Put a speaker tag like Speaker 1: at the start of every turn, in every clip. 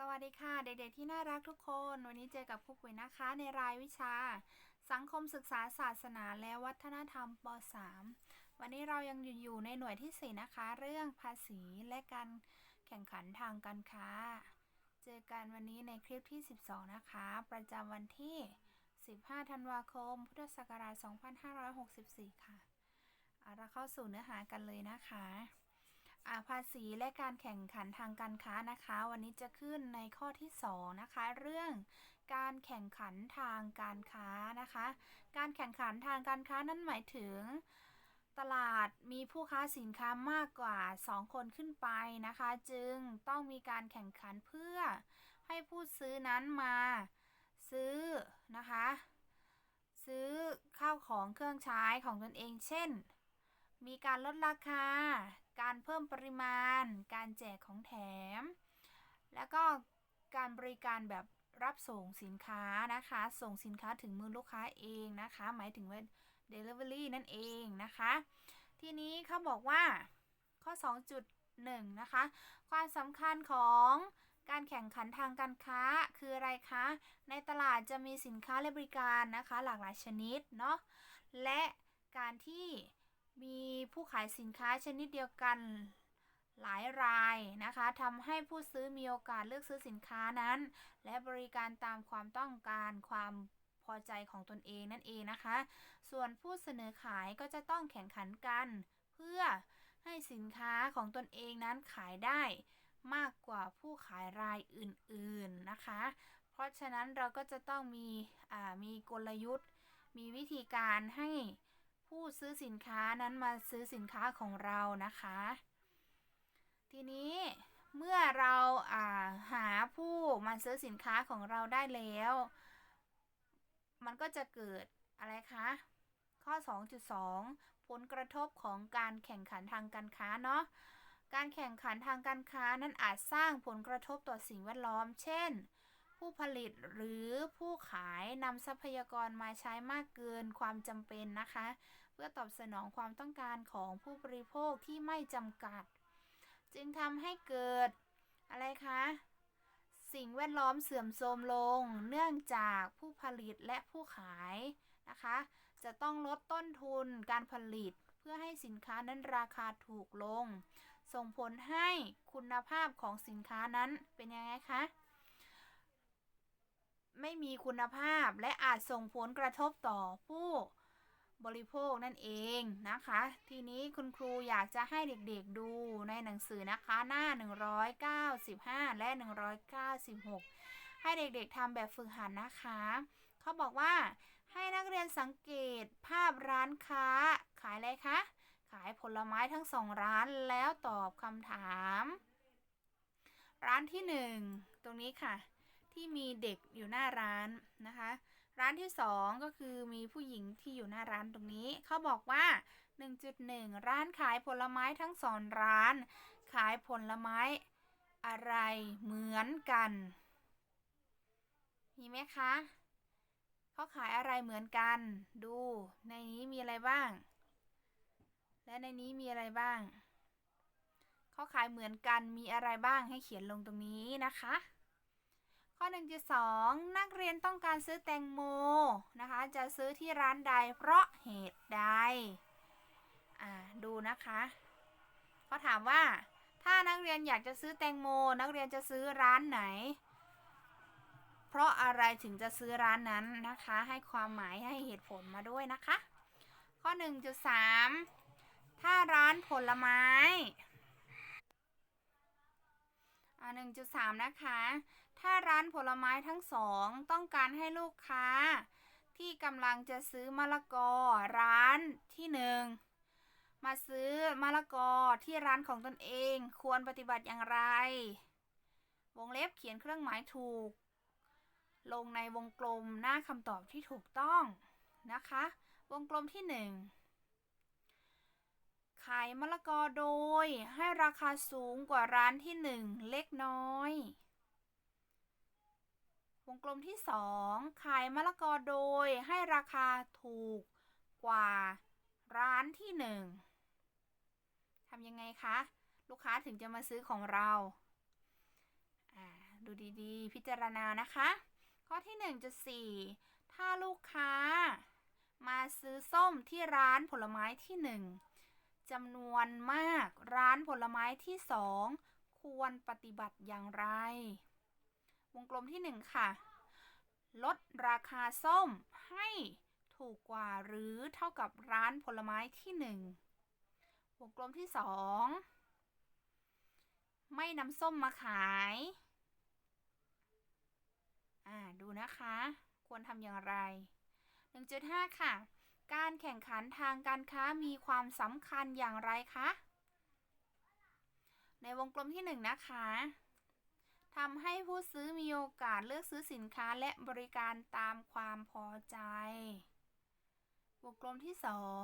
Speaker 1: สวัสดีค่ะ เด็กๆที่น่ารักทุกคน วันนี้เจอกับครูปุ๋ยนะคะในรายวิชา สังคมศึกษาศาสนาและวัฒนธรรมป .3 วันนี้เรายังอยู่ในหน่วยที่ 4 นะคะ เรื่องภาษีและการแข่งขันทางการค้า เจอกันวันนี้ในคลิปที่ 12 นะคะ ประจำวันที่ 15 ธันวาคม พุทธศักราช 2564 ค่ะเอาเราเข้าสู่เนื้อหากันเลยนะคะ ภาษีและการแข่งขันทางการค้านะคะ วันนี้จะขึ้นในข้อที่ 2 นะคะ เรื่องการแข่งขันทางการค้านะคะ การแข่งขันทางการค้านั้นหมายถึง ตลาดมีผู้ค้าสินค้ามากกว่า 2 คนขึ้นไปนะคะ จึงต้องมีการแข่งขันเพื่อให้ผู้ซื้อนั้นมาซื้อนะคะ ซื้อข้าวของเครื่องใช้ของตนเอง เช่น มีการลดราคา การเพิ่มปริมาณ การแจกของแถม แล้วก็การบริการแบบรับส่งสินค้านะคะ ส่งสินค้าถึงมือลูกค้าเองนะคะ หมายถึงว่า delivery นั่นเองนะคะ ทีนี้เขาบอกว่าข้อ 2.1 นะคะ ความสำคัญของการแข่งขันทางการค้าคืออะไรคะ ในตลาดจะมีสินค้าและบริการนะคะ หลากหลายชนิดเนาะ และการที่ มีผู้ขายสินค้าชนิดเดียวกันหลายรายนะคะทำให้ผู้ซื้อมีโอกาสเลือกซื้อสินค้านั้น และบริการตามความต้องการความพอใจของตนเองนั่นเองนะคะ ส่วนผู้เสนอขายก็จะต้องแข่งขันกัน เพื่อให้สินค้าของตนเองนั้นขายได้มากกว่าผู้ขายรายอื่นๆนะคะ เพราะฉะนั้นเราก็จะต้องมีมีกลยุทธ์ มีวิธีการให้ ผู้ซื้อสินค้านั้นมาซื้อสินค้าของเรานะคะ ทีนี้เมื่อเราาหาผู้มาซื้อสินค้าของเราได้แล้ว มันก็จะเกิดอะไรคะข้อ 2.2 ผลกระทบของการแข่งขันทางการค้าเนาะการแข่งขันทางการค้านั้นอาจสร้างผลกระทบต่อสิ่งแวดล้อม เช่น ผู้ผลิตหรือผู้ขายนำทรัพยากรมาใช้มากเกินความจำเป็นนะคะ เพื่อตอบสนองความต้องการของผู้บริโภคที่ไม่จำกัด จึงทำให้เกิดอะไรคะ สิ่งแวดล้อมเสื่อมโทรมลง เนื่องจากผู้ผลิตและผู้ขายนะคะ จะต้องลดต้นทุนการผลิตเพื่อให้สินค้านั้นราคาถูกลง ส่งผลให้คุณภาพของสินค้านั้นเป็นยังไงคะ ไม่มีคุณภาพและอาจส่งผลกระทบต่อผู้บริโภคนั่นเองนะคะ ทีนี้คุณครูอยากจะให้เด็กๆดูในหนังสือนะคะหน้า 195 และ 196 ให้เด็กๆทำแบบฝึกหัดนะคะ เขาบอกว่าให้นักเรียนสังเกตภาพร้านค้า ขายอะไรคะ ขายผลไม้ทั้งสองร้านแล้วตอบคำถาม ร้านที่ 1 ตรงนี้ค่ะ ที่มีเด็กอยู่หน้าร้านนะคะ ร้านที่ 2 ก็คือมีผู้หญิงที่อยู่หน้าร้านตรงนี้ เขาบอกว่า 1.1 ร้านขายผลไม้ทั้งสองร้าน ขายผลไม้อะไรเหมือนกัน มีไหมคะเขาขายอะไรเหมือนกัน ดูในนี้มีอะไรบ้าง และในนี้มีอะไรบ้างเขาขายเหมือนกันมีอะไรบ้างให้เขียนลงตรงนี้นะคะ ข้อ 1.2 นักเรียนต้องการซื้อแตงโมนะคะ จะซื้อที่ร้านใดเพราะเหตุใด อ่า ดูนะคะเขาถามว่า ถ้านักเรียนอยากจะซื้อแตงโม นักเรียนจะซื้อร้านไหน เพราะอะไรถึงจะซื้อร้านนั้นนะคะ ให้ความหมายให้เหตุผลมาด้วยนะคะ ข้อ 1.3 ถ้าร้านผลไม้ อ่า 1.3 นะคะ ถ้าร้านผลไม้ทั้งสอง ต้องการให้ลูกค้า ที่กำลังจะซื้อมะละกอร้านที่หนึ่งมาซื้อมะละกอที่ร้านของตนเองควรปฏิบัติอย่างไร วงเล็บเขียนเครื่องหมายถูก ลงในวงกลมหน้าคำตอบที่ถูกต้องนะคะ วงกลมที่หนึ่งขายมะละกอโดยให้ราคาสูงกว่าร้านที่หนึ่งเล็กน้อย วงกลมที่ 2 ขายมะละกอโดยให้ราคาถูกกว่าร้านที่ 1ทำยังไงคะ ลูกค้าถึงจะมาซื้อของเรา ดูดีๆ พิจารณานะคะ ข้อที่ 1.4 ถ้าลูกค้ามาซื้อส้มที่ร้านผลไม้ที่ 1จำนวนมากร้านผลไม้ที่ 2 ควรปฏิบัติอย่างไร วงกลมที่ 1 ค่ะ ลดราคาส้มให้ถูกกว่าหรือเท่ากับร้านผลไม้ที่ 1 วงกลมที่ 2 ไม่นำส้มมาขายอ่าดูนะคะ ควรทำอย่างไร 1.5 ค่ะ การแข่งขันทางการค้ามีความสำคัญอย่างไรคะ ในวงกลมที่ 1 นะคะ ทำให้ผู้ซื้อมีโอกาสเลือกซื้อสินค้าและบริการตามความพอใจ วงกลมที่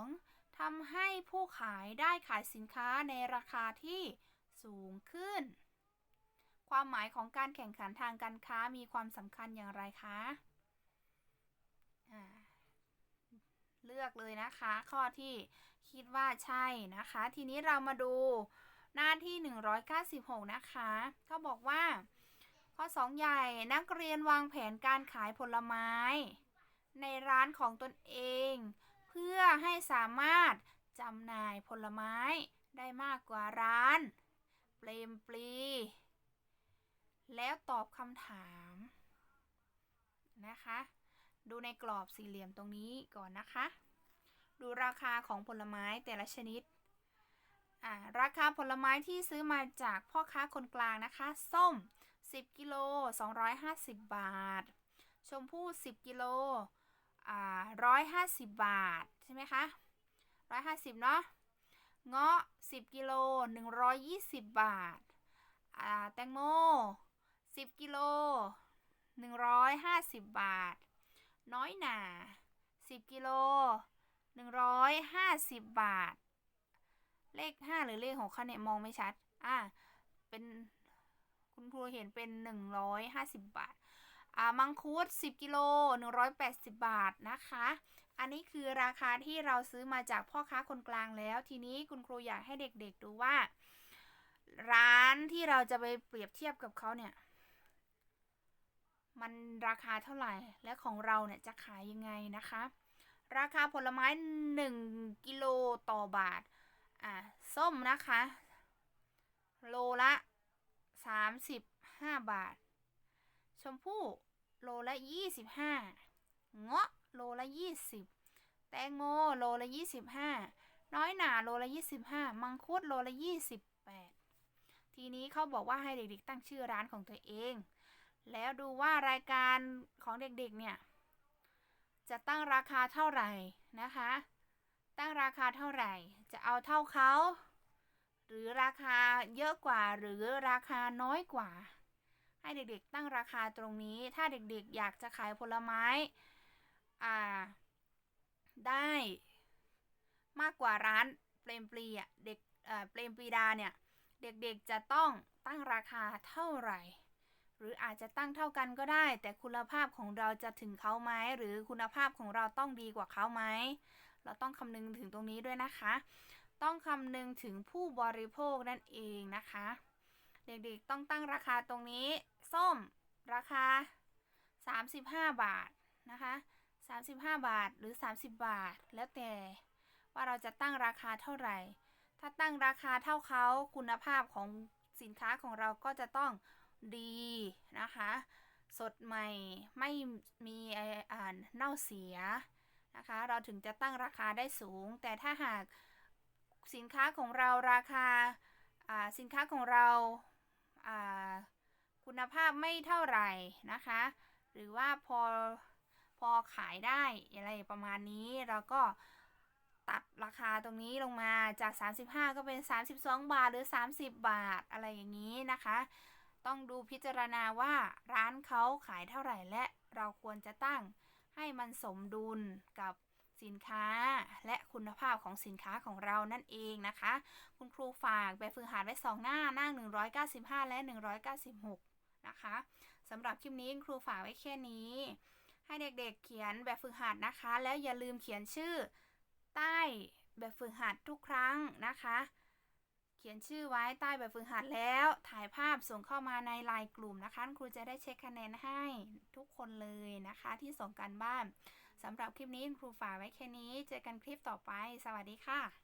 Speaker 1: 2ทำให้ผู้ขายได้ขายสินค้าในราคาที่สูงขึ้น ความหมายของการแข่งขันทางการค้ามีความสำคัญอย่างไรคะเลือกเลยนะคะ ข้อที่คิดว่าใช่นะคะ ทีนี้เรามาดูหน้าที่ 196 นะคะเขาบอกว่า ข้อ 2 ใหญ่นักเรียนวางแผนการขายผลไม้ ในร้านของตนเอง เพื่อให้สามารถจำหน่ายผลไม้ได้มากกว่าร้าน เปรมปรีแล้วตอบคำถามนะคะ ดูในกรอบสี่เหลี่ยมตรงนี้ก่อนนะคะ ดูราคาของผลไม้แต่ละชนิดราคาผลไม้ที่ซื้อมาจากพ่อค้าคนกลางนะคะ ส้ม 10กิโล250 บาท ชมพู่ 10กิโลอ่า150 บาท ใช่ไหมคะ 150 เนาะเงาะ 10กิโล120 บาทอ่าแตงโม 10กิโล150 บาท น้อยหนา 10กิโล150 บาท เลข 5 หรือเลข6คะเนี่ยมองไม่ชัด อ่า เป็น คุณครูเห็นเป็น 150 บาท อ่า มังคุด 10 กิโล 180 บาทนะคะ อันนี้คือราคาที่เราซื้อมาจากพ่อค้าคนกลางแล้ว ทีนี้คุณครูอยากให้เด็กๆดูว่า ร้านที่เราจะไปเปรียบเทียบกับเขาเนี่ย มันราคาเท่าไหร่ และของเราเนี่ยจะขายยังไงนะคะ ราคาผลไม้ 1 กิโลต่อบาท อ่า ส้มนะคะ โลละ 35บห้าบาท ชมพู่โลละ25เงาะโลละ20แตงโมโลละ25น้อยหนาโลละ25มังคุดโลละ28ทีนี้เขาบอกว่าให้เด็กๆ ตั้งชื่อร้านของตัวเอง แล้วดูว่ารายการของเด็กๆเนี่ยจะตั้งราคาเท่าไหร่นะคะ ตั้งราคาเท่าไหร่ จะเอาเท่าเขา หรือราคาเยอะกว่าหรือราคาน้อยกว่า ให้เด็กๆตั้งราคาตรงนี้ ถ้าเด็กๆอยากจะขายผลไม้อ่าได้มากกว่าร้านเปรมปรีอะเด็กเปรมปรีดาเนี่ยเด็กๆจะต้องตั้งราคาเท่าไหร่ หรืออาจจะตั้งเท่ากันก็ได้ แต่คุณภาพของเราจะถึงเขาไหมหรือคุณภาพของเราต้องดีกว่าเขาไหมเราต้องคำนึงถึงตรงนี้ด้วยนะคะ ต้องคำนึงถึงผู้บริโภคนั่นเองนะคะ เด็กๆต้องตั้งราคาตรงนี้ ส้มราคา 35 บาทนะคะ35 บาทหรือ 30 บาท แล้วแต่ว่าเราจะตั้งราคาเท่าไหร่ ถ้าตั้งราคาเท่าเขาคุณภาพของสินค้าของเราก็จะต้องดีนะคะ สดใหม่ไม่มีอ่านเน่าเสียนะคะ เราถึงจะตั้งราคาได้สูง แต่ถ้าหาก สินค้าของเราราคาสินค้าของเราคุณภาพไม่เท่าไหร่นะคะ หรือว่าพอพอขายได้อะไรประมาณนี้เราก็ตัดราคาตรงนี้ลงมาจาก 35 ก็เป็น 32 บาทหรือ 30 บาทอะไรอย่างนี้นะคะ ต้องดูพิจารณาว่าร้านเขาขายเท่าไหร่และเราควรจะตั้งให้มันสมดุลกับ สินค้า และคุณภาพของสินค้าของเรานั่นเองนะคะ คุณครูฝากแบบฝึกหัดไว้ 2 หน้าหน้า 195 และ 196 นะคะสำหรับคลิปนี้ครูฝากไว้แค่นี้ ให้เด็กๆเเขียนแบบฝึกหัดนะคะ แล้วอย่าลืมเขียนชื่อใต้แบบฝึกหัดทุกครั้งนะคะ เขียนชื่อไว้ใต้แบบฝึกหัดแล้ว ถ่ายภาพส่งเข้ามาในไลน์กลุ่มนะคะ ครูจะได้เช็คคะแนนให้ทุกคนเลยนะคะที่ส่งการบ้าน สำหรับคลิปนี้ครูฝากไว้แค่นี้ เจอกันคลิปต่อไป สวัสดีค่ะ